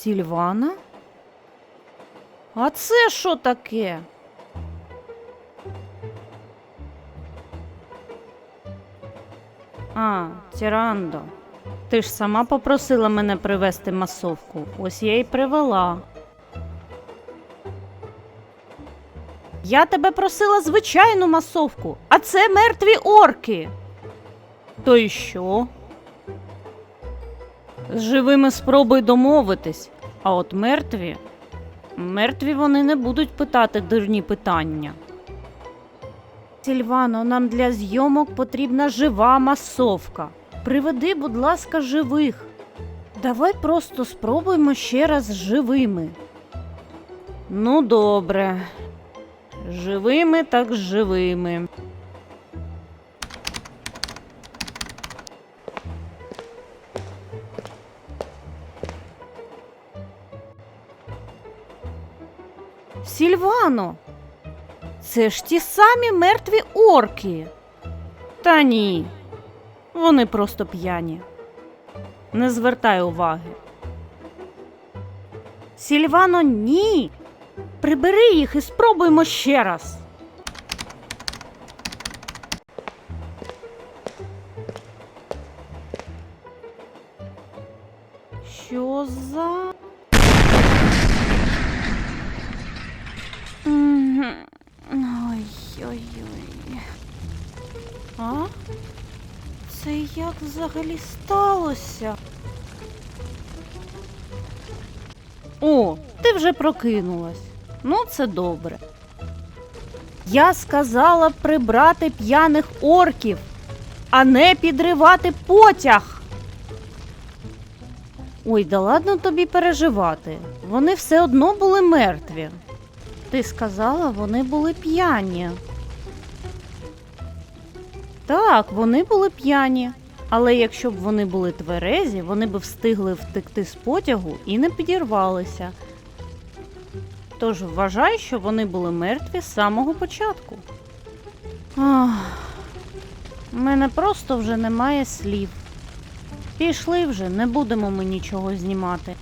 Сільвана? А це що таке? А, Тірандо. Ти ж сама попросила мене привезти масовку. Ось я й привела. Я тебе просила звичайну масовку, а це мертві орки. То й що? З живими спробуй домовитись, а от мертві. Мертві вони не будуть питати дурні питання. Сільвано, нам для зйомок потрібна жива масовка. Приведи, будь ласка, живих. Давай просто спробуємо ще раз живими. Ну, добре. Живими так живими. Сільвано, це ж ті самі мертві орки. Та ні, вони просто п'яні. Не звертай уваги. Сільвано, ні. Прибери їх і спробуємо ще раз. Що за. А? Це як взагалі сталося? О, ти вже прокинулась. Ну, це добре. Я сказала прибрати п'яних орків, а не підривати потяг. Ой, да ладно тобі переживати. Вони все одно були мертві. Ти сказала, вони були п'яні. Так, вони були п'яні. Але якщо б вони були тверезі, вони б встигли втекти з потягу і не підірвалися. Тож вважай, що вони були мертві з самого початку. У мене просто вже немає слів. Пішли вже, не будемо ми нічого знімати.